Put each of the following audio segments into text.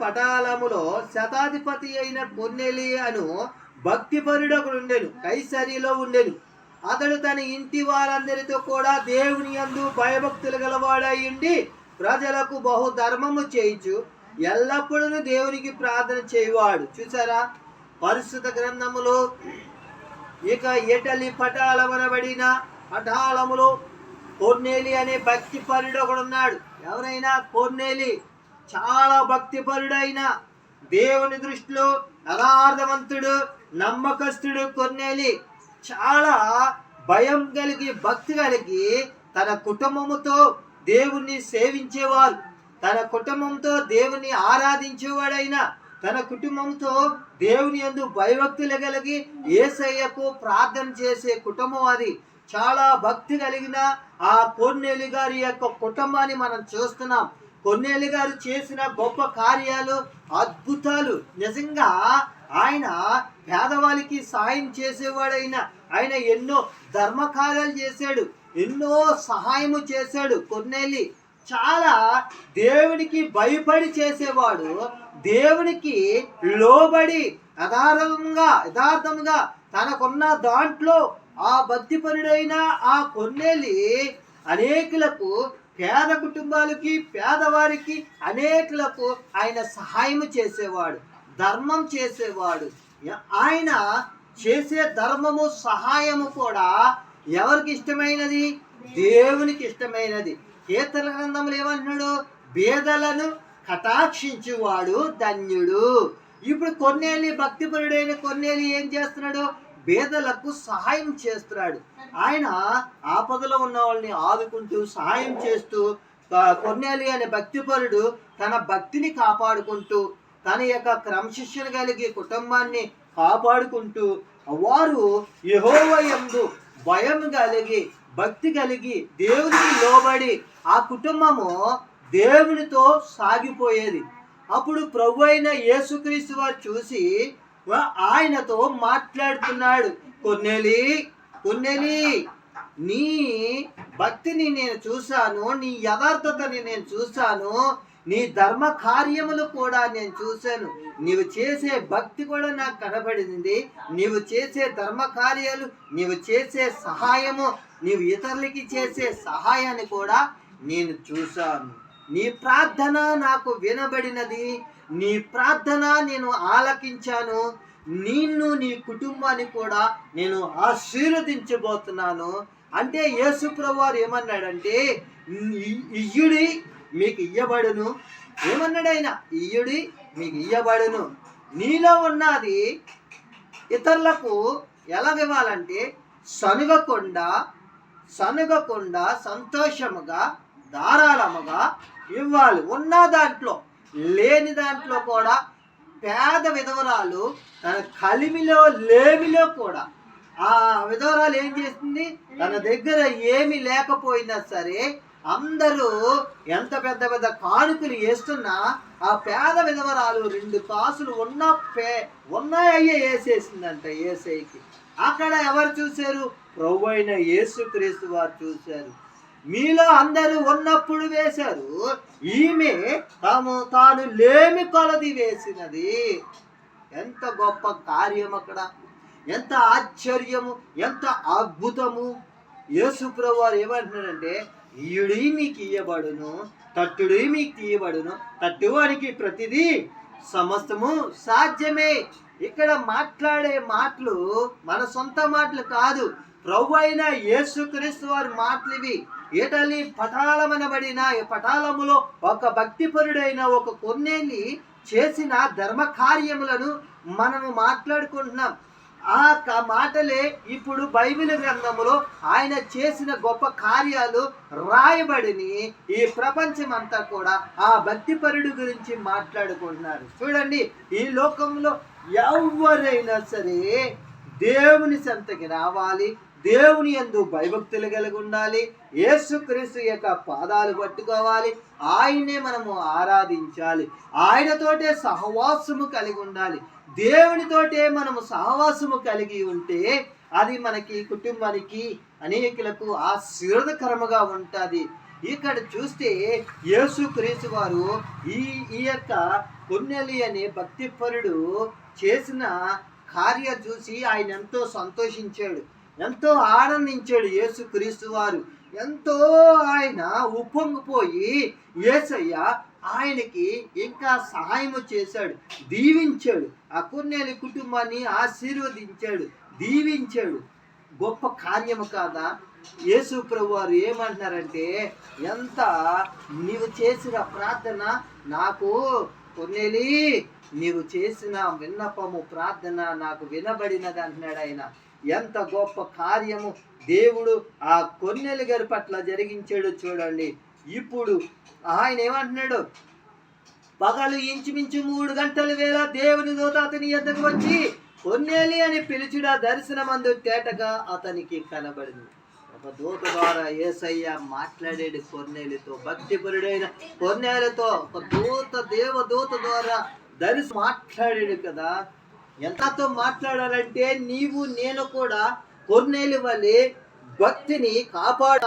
పటాలములో శతాధిపతి అయిన పొన్నెలి అను భక్తిపరుడు ఒకడు ఉండెను కైసరిలో ఉండెను. అతడు తన ఇంటి వారందరితో కూడా దేవుని యందు భయభక్తులు గలవాడై ఉండి ప్రజలకు బహు ధర్మము చేయించు ఎల్లప్పుడూ దేవునికి ప్రార్థన చేయవాడు. చూసారా? పరిశుద్ధ గ్రంథములో ఇక ఎటలి పటాలమనబడిన పటాలములో కొన్నేలి అనే భక్తిపరుడు పరుడు ఒకడున్నాడు ఎవరైనా కొన్నేలి చాలా భక్తిపరుడైన దేవుని దృష్టిలో యథార్థవంతుడు నమ్మకస్తుడు కొన్నేలి చాలా భయం కలిగి భక్తి కలిగి తన కుటుంబముతో దేవుణ్ణి సేవించేవారు. తన కుటుంబంతో దేవుని ఆరాధించేవాడైన తన కుటుంబంతో దేవుని యందు భయభక్తులు కలిగి ఏసయ్యకు ప్రార్థన చేసే కుటుంబం అది. చాలా భక్తి కలిగిన ఆ కోర్నేలి గారి యొక్క కుటుంబాన్ని మనం చూస్తున్నాం. కొన్నేళ్ళు గారు చేసిన గొప్ప కార్యాలు అద్భుతాలు. నిజంగా ఆయన పేదవాళ్ళకి సాయం చేసేవాడైన ఆయన ఎన్నో ధర్మ కార్యాలు చేశాడు ఎన్నో సహాయము చేశాడు. కొన్నేలి చాలా దేవునికి భయపడి చేసేవాడు దేవునికి లోబడి యథార్థంగా యథార్థంగా తనకున్న దాంట్లో ఆ భక్తిపరుడైన ఆ కొన్నేలి అనేకులకు పేద కుటుంబాలకి పేదవారికి అనేకులకు ఆయన సహాయం చేసేవాడు ధర్మం చేసేవాడు. ఆయన చేసే ధర్మము సహాయము కూడా ఎవరికి ఇష్టమైనది? దేవునికి ఇష్టమైనది. కీర్తన గ్రంథంలో ఏమంటున్నాడు? బేదలను కటాక్షించువాడు ధన్యుడు. ఇప్పుడు కొన్నేళ్ళు భక్తిపరుడైన కొన్నేళ్ళు ఏం చేస్తున్నాడు? బేదలకు సహాయం చేస్తున్నాడు. ఆయన ఆపదలో ఉన్న వాళ్ళని ఆదుకుంటూ సహాయం చేస్తూ కొన్నేలి అనే భక్తిపరుడు తన భక్తిని కాపాడుకుంటూ తన యొక్క క్రమశిక్షణ కలిగి కుటుంబాన్ని కాపాడుకుంటూ వారు యహోవయందు భయం కలిగి భక్తి కలిగి దేవునికి లోబడి ఆ కుటుంబము దేవునితో సాగిపోయేది. అప్పుడు ప్రభు అయిన యేసుక్రీస్తు వారు చూసి ఆయనతో మాట్లాడుతున్నాడు. కొన్నేలి కొన్నేలి నీ భక్తిని నేను చూశాను నీ యథార్థతని నేను చూశాను నీ ధర్మ కార్యములు కూడా నేను చూశాను. నీవు చేసే భక్తి కూడా నాకు కనబడింది. నీవు చేసే ధర్మ కార్యాలు నీవు చేసే సహాయము నీవు ఇతరులకి చేసే సహాయాన్ని కూడా నేను చూశాను. నీ ప్రార్థన నాకు వినబడినది. నీ ప్రార్థన నేను ఆలకించాను. నిన్ను నీ కుటుంబాన్ని కూడా నేను ఆశీర్వదించబోతున్నాను. అంటే యేసు ప్రభువారు ఏమన్నాడంటే ఇయ్యుడి మీకు ఇయ్యబడును. ఏమన్నాడు ఆయన? ఇయ్యుడి మీకు ఇయ్యబడును. నీలో ఉన్నది ఇతరులకు ఎలాగివ్వాలంటే సనుగకుండా సనుగకుండా సంతోషముగా ధారాళముగా ఇవ్వాలి. ఉన్న దాంట్లో లేని దాంట్లో కూడా పేద విధవరాలు తన కలిమిలో లేమిలో కూడా. ఆ విధవరాలు ఏం చేస్తుంది తన దగ్గర ఏమి లేకపోయినా సరే అందరూ ఎంత పెద్ద పెద్ద కానుకలు వేస్తున్నా ఆ పేద విధవరాలు రెండు కాసులు ఉన్న పే ఉన్నాయ్యే వేసేసిందంట ఏసైకి. అక్కడ ఎవరు చూశారు? ప్రభు అయిన యేసుక్రీస్తు వారు చూశారు. మీలో అందరూ ఉన్నప్పుడు వేశారు. ఈమె తాము తాను లేమి కొలది వేసినది. ఎంత గొప్ప కార్యం అక్కడ. ఎంత ఆశ్చర్యము. ఎంత అద్భుతము. యేసు వారు ఏమంటున్నారంటే ఈయుడి మీకు ఇయ్యబడును తట్టుడి మీకు తీయబడును తట్టువానికి ప్రతిదీ సమస్తము సాధ్యమే. ఇక్కడ మాట్లాడే మాటలు మన సొంత మాటలు కాదు. ప్రభు అయిన యేసుక్రీస్తు వారి మాటలు ఇవి. ఏటలి పటాలమనబడిన పటాలములో ఒక భక్తిపరుడైన ఒక కొన్నేలి చేసిన ధర్మ కార్యములను మనము మాట్లాడుకుంటున్నాం. ఆ మాటలే ఇప్పుడు బైబిల్ గ్రంథములో ఆయన చేసిన గొప్ప కార్యాలు రాయబడిని ఈ ప్రపంచం అంతా కూడా ఆ భక్తిపరుడు గురించి మాట్లాడుకుంటున్నారు. చూడండి ఈ లోకంలో ఎవరైనా సరే దేవుని సంతకి రావాలి దేవుని యందు భయభక్తులు కలిగి ఉండాలి యేసుక్రీస్తు యొక్క పాదాలు పట్టుకోవాలి. ఆయనే మనము ఆరాధించాలి. ఆయనతోటే సహవాసము కలిగి ఉండాలి దేవునితోటే మనము సహవాసము కలిగి ఉంటే అది మనకి కుటుంబానికి అనేకులకు ఆశీర్వదకరముగా ఉంటుంది. ఇక్కడ చూస్తే యేసుక్రీస్తు వారు ఈ ఈ యొక్క పుణ్యలి అనే భక్తిపరుడు చేసిన కార్యం చూసి ఆయన ఎంతో సంతోషించాడు. ఎంతో ఆనందించాడు యేసుక్రీస్తు వారు. ఎంతో ఆయన ఉప్పొంగిపోయి యేసయ్య ఆయనకి ఇంకా సహాయము చేశాడు. దీవించాడు. ఆ కొన్నేలి కుటుంబాన్ని ఆశీర్వదించాడు. దీవించాడు. గొప్ప కార్యము కాదా? యేసు ప్రభు వారు ఏమంటున్నారంటే ఎంత నీవు చేసిన ప్రార్థన నాకు కొన్నేలి నీవు చేసిన విన్నపము ప్రార్థన నాకు వినబడినది అంటున్నాడు ఆయన. ఎంత గొప్ప కార్యము దేవుడు ఆ కొన్నెలు గారి పట్ల జరిగించాడు చూడండి. ఇప్పుడు ఆయన ఏమంటున్నాడు? పగలు ఇంచుమించు మూడు గంటల వేళ దేవుని దూత అతని ఎద్దకు వచ్చి కొన్నేలి అని దర్శనం దర్శనమందు తేటగా అతనికి కనబడింది. ఒక దూత ద్వారా ఏసయ్య మాట్లాడాడు కొన్నేలితో. భక్తిపరుడైన కొన్నేలతో ఒక దూత దేవదూత ద్వారా దర్శ మాట్లాడాడు కదా. ఎంతతో మాట్లాడాలంటే నీవు నేను కూడా కొన్నేలు వల్లే భక్తిని కాపాడ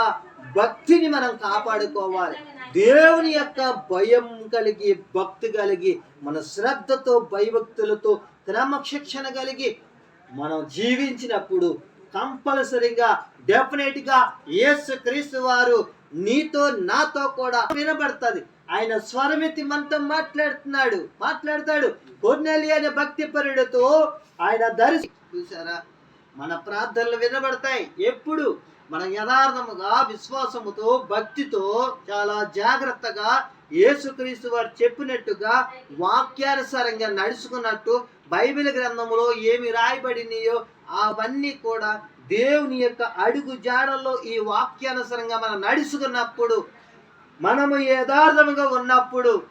భక్తిని మనం కాపాడుకోవాలి. దేవుని యొక్క భయం కలిగి భక్తి కలిగి మన శ్రద్ధతో భయభక్తులతో క్రమశిక్షణ కలిగి మనం జీవించినప్పుడు కంపల్సరీగా డెఫినెట్గా ఏసు యేసు క్రీస్తు వారు నీతో నాతో కూడా వినబడుతుంది. ఆయన స్వరమెత్తి మనతో మాట్లాడుతున్నాడు మాట్లాడతాడు. కొన్నెలి అనే భక్తి పరుడితో ఆయన దర్శి చూసారా మన ప్రార్థనలు వినబడతాయి. ఎప్పుడు? మనం యథార్థముగా విశ్వాసముతో భక్తితో చాలా జాగ్రత్తగా యేసుక్రీస్తు వారు చెప్పినట్టుగా వాక్యానుసారంగా నడుచుకున్నట్టు బైబిల్ గ్రంథంలో ఏమి రాయబడినాయో అవన్నీ కూడా దేవుని యొక్క అడుగు జాడల్లో ఈ వాక్యానుసారంగా మనం నడుచుకున్నప్పుడు మనము యథార్థముగా ఉన్నప్పుడు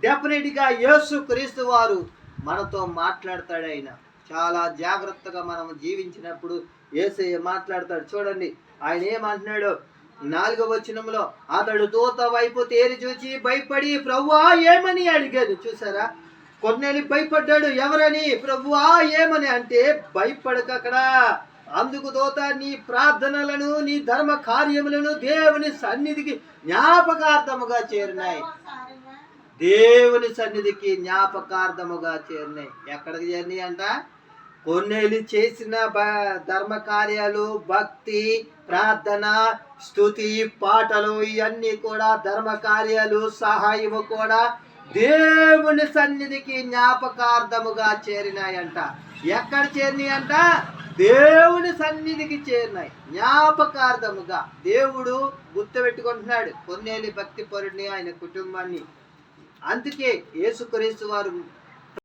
డెఫినెట్గా యేసు క్రీస్తు వారు మనతో మాట్లాడతాడు ఆయన. చాలా జాగ్రత్తగా మనం జీవించినప్పుడు ఏసయ్య మాట్లాడతాడు. చూడండి ఆయన ఏమంటున్నాడు? నాలుగవ వచనంలో అతడు దూత వైపు తేరి చూచి భయపడి ప్రభువా ఏమని అడిగాడు చూసారా? కొన్నేళ్ళు భయపడ్డాడు. ఎవరని? ప్రభువా ఏమని? అంటే భయపడక అక్కడ అందుకు దోత నీ ప్రార్థనలను నీ ధర్మ కార్యములను దేవుని సన్నిధికి జ్ఞాపకార్థముగా చేరినాయి. దేవుని సన్నిధికి జ్ఞాపకార్థముగా చేరినాయి. ఎక్కడికి చేరినాయి అంట? కొన్నేళ్ళు చేసిన ధర్మ కార్యాలు భక్తి ప్రార్థన స్థుతి పాటలు ఇవన్నీ కూడా ధర్మ కార్యాలు సహాయము కూడా దేవుని సన్నిధికి జ్ఞాపకార్థముగా చేరినాయంట. ఎక్కడ చేరినాయంట? అంట దేవుని సన్నిధికి చేరినాయి. జ్ఞాపకార్థముగా దేవుడు గుర్తుపెట్టుకుంటున్నాడు కొన్నేళ్ళు భక్తి పరుడిని ఆయన కుటుంబాన్ని. అందుకే యేసుక్రీస్తు వారు